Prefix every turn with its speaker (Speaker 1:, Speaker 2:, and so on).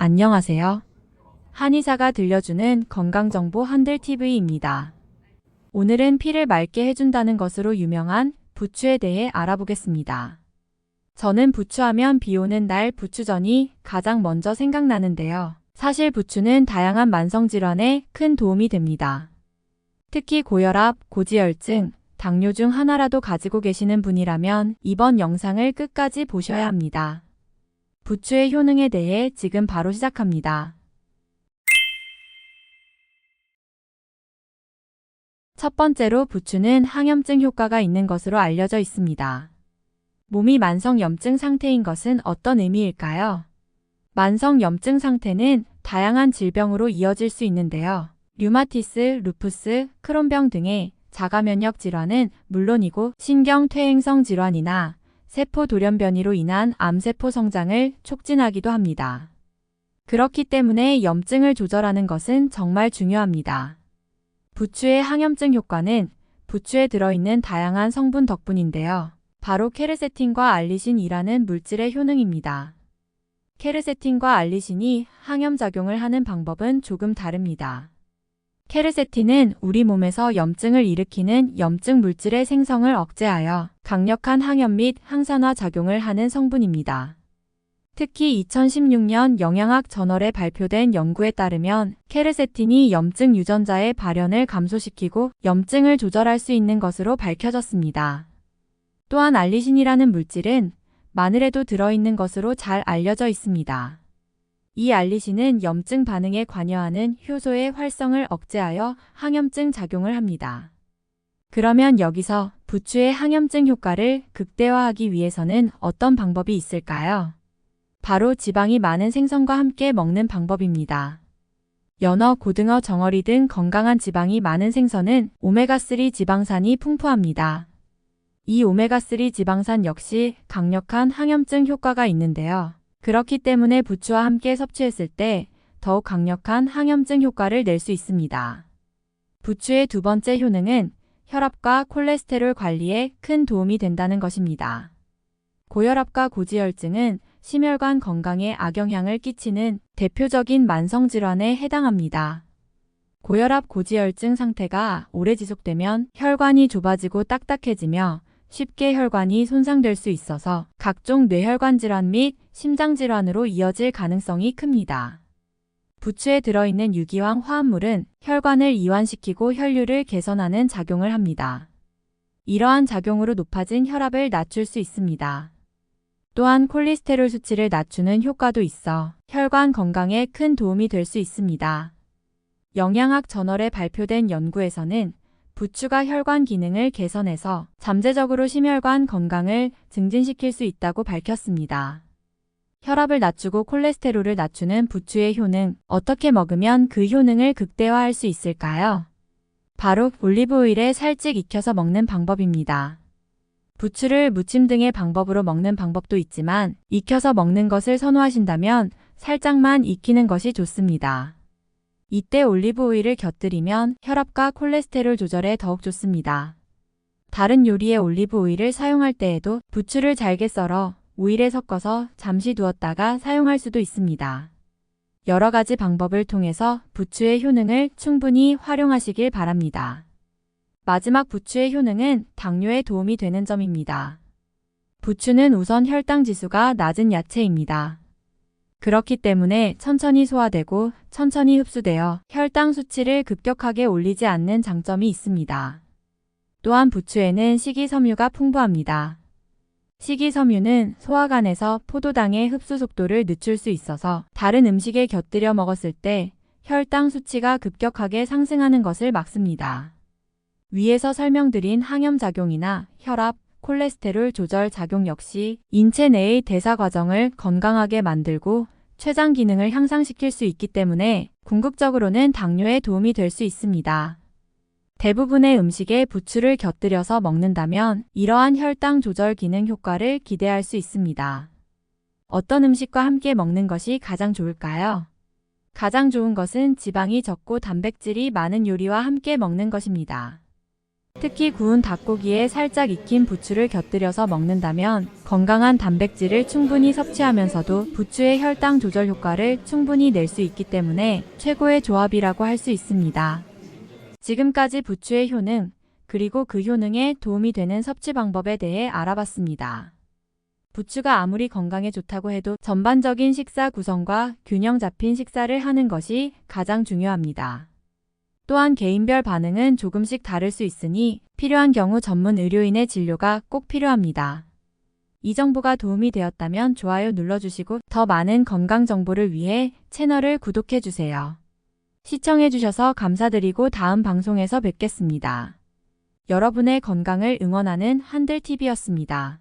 Speaker 1: 안녕하세요. 한의사가 들려주는 건강정보 한들TV입니다. 오늘은 피를 맑게 해준다는 것으로 유명한 부추에 대해 알아보겠습니다. 저는 부추하면 비 오는 날 부추전이 가장 먼저 생각나는데요. 사실 부추는 다양한 만성질환에 큰 도움이 됩니다. 특히 고혈압, 고지혈증, 당뇨 중 하나라도 가지고 계시는 분이라면 이번 영상을 끝까지 보셔야 합니다. 부추의 효능에 대해 지금 바로 시작합니다. 첫 번째로 부추는 항염증 효과가 있는 것으로 알려져 있습니다. 몸이 만성 염증 상태인 것은 어떤 의미일까요? 만성 염증 상태는 다양한 질병으로 이어질 수 있는데요. 류마티스, 루푸스, 크론병 등의 자가 면역 질환은 물론이고 신경 퇴행성 질환이나 세포 돌연변이로 인한 암세포 성장을 촉진하기도 합니다. 그렇기 때문에 염증을 조절하는 것은 정말 중요합니다. 부추의 항염증 효과는 부추에 들어있는 다양한 성분 덕분인데요. 바로 케르세틴과 알리신이라는 물질의 효능입니다. 케르세틴과 알리신이 항염작용을 하는 방법은 조금 다릅니다. 케르세틴은 우리 몸에서 염증을 일으키는 염증 물질의 생성을 억제하여 강력한 항염 및 항산화 작용을 하는 성분입니다. 특히 2016년 영양학 저널에 발표된 연구에 따르면 케르세틴이 염증 유전자의 발현을 감소시키고 염증을 조절할 수 있는 것으로 밝혀졌습니다. 또한 알리신이라는 물질은 마늘에도 들어있는 것으로 잘 알려져 있습니다. 이 알리신은 염증 반응에 관여하는 효소의 활성을 억제하여 항염증 작용을 합니다. 그러면 여기서 부추의 항염증 효과를 극대화하기 위해서는 어떤 방법이 있을까요? 바로 지방이 많은 생선과 함께 먹는 방법입니다. 연어, 고등어, 정어리 등 건강한 지방이 많은 생선은 오메가3 지방산이 풍부합니다. 이 오메가3 지방산 역시 강력한 항염증 효과가 있는데요. 그렇기 때문에 부추와 함께 섭취했을 때 더욱 강력한 항염증 효과를 낼 수 있습니다. 부추의 두 번째 효능은 혈압과 콜레스테롤 관리에 큰 도움이 된다는 것입니다. 고혈압과 고지혈증은 심혈관 건강에 악영향을 끼치는 대표적인 만성 질환에 해당합니다. 고혈압 고지혈증 상태가 오래 지속되면 혈관이 좁아지고 딱딱해지며 쉽게 혈관이 손상될 수 있어서 각종 뇌혈관 질환 및 심장 질환으로 이어질 가능성이 큽니다. 부추에 들어있는 유기황 화합물은 혈관을 이완시키고 혈류를 개선하는 작용을 합니다. 이러한 작용으로 높아진 혈압을 낮출 수 있습니다. 또한 콜레스테롤 수치를 낮추는 효과도 있어 혈관 건강에 큰 도움이 될 수 있습니다. 영양학 저널에 발표된 연구에서는 부추가 혈관 기능을 개선해서 잠재적으로 심혈관 건강을 증진시킬 수 있다고 밝혔습니다. 혈압을 낮추고 콜레스테롤을 낮추는 부추의 효능, 어떻게 먹으면 그 효능을 극대화할 수 있을까요? 바로 올리브오일에 살짝 익혀서 먹는 방법입니다. 부추를 무침 등의 방법으로 먹는 방법도 있지만 익혀서 먹는 것을 선호하신다면 살짝만 익히는 것이 좋습니다. 이때 올리브 오일을 곁들이면 혈압과 콜레스테롤 조절에 더욱 좋습니다. 다른 요리에 올리브 오일을 사용할 때에도 부추를 잘게 썰어 오일에 섞어서 잠시 두었다가 사용할 수도 있습니다. 여러 가지 방법을 통해서 부추의 효능을 충분히 활용하시길 바랍니다. 마지막 부추의 효능은 당뇨에 도움이 되는 점입니다. 부추는 우선 혈당 지수가 낮은 야채입니다. 그렇기 때문에 천천히 소화되고 천천히 흡수되어 혈당 수치를 급격하게 올리지 않는 장점이 있습니다. 또한 부추에는 식이섬유가 풍부합니다. 식이섬유는 소화관에서 포도당의 흡수 속도를 늦출 수 있어서 다른 음식에 곁들여 먹었을 때 혈당 수치가 급격하게 상승하는 것을 막습니다. 위에서 설명드린 항염작용이나 혈압, 콜레스테롤 조절 작용 역시 인체 내의 대사 과정을 건강하게 만들고 췌장 기능을 향상시킬 수 있기 때문에 궁극적으로는 당뇨에 도움이 될 수 있습니다. 대부분의 음식에 부추를 곁들여서 먹는다면 이러한 혈당 조절 기능 효과를 기대할 수 있습니다. 어떤 음식과 함께 먹는 것이 가장 좋을까요? 가장 좋은 것은 지방이 적고 단백질이 많은 요리와 함께 먹는 것입니다. 특히 구운 닭고기에 살짝 익힌 부추를 곁들여서 먹는다면 건강한 단백질을 충분히 섭취하면서도 부추의 혈당 조절 효과를 충분히 낼 수 있기 때문에 최고의 조합이라고 할 수 있습니다. 지금까지 부추의 효능, 그리고 그 효능에 도움이 되는 섭취 방법에 대해 알아봤습니다. 부추가 아무리 건강에 좋다고 해도 전반적인 식사 구성과 균형 잡힌 식사를 하는 것이 가장 중요합니다. 또한 개인별 반응은 조금씩 다를 수 있으니 필요한 경우 전문 의료인의 진료가 꼭 필요합니다. 이 정보가 도움이 되었다면 좋아요 눌러주시고 더 많은 건강 정보를 위해 채널을 구독해주세요. 시청해주셔서 감사드리고 다음 방송에서 뵙겠습니다. 여러분의 건강을 응원하는 한들TV였습니다.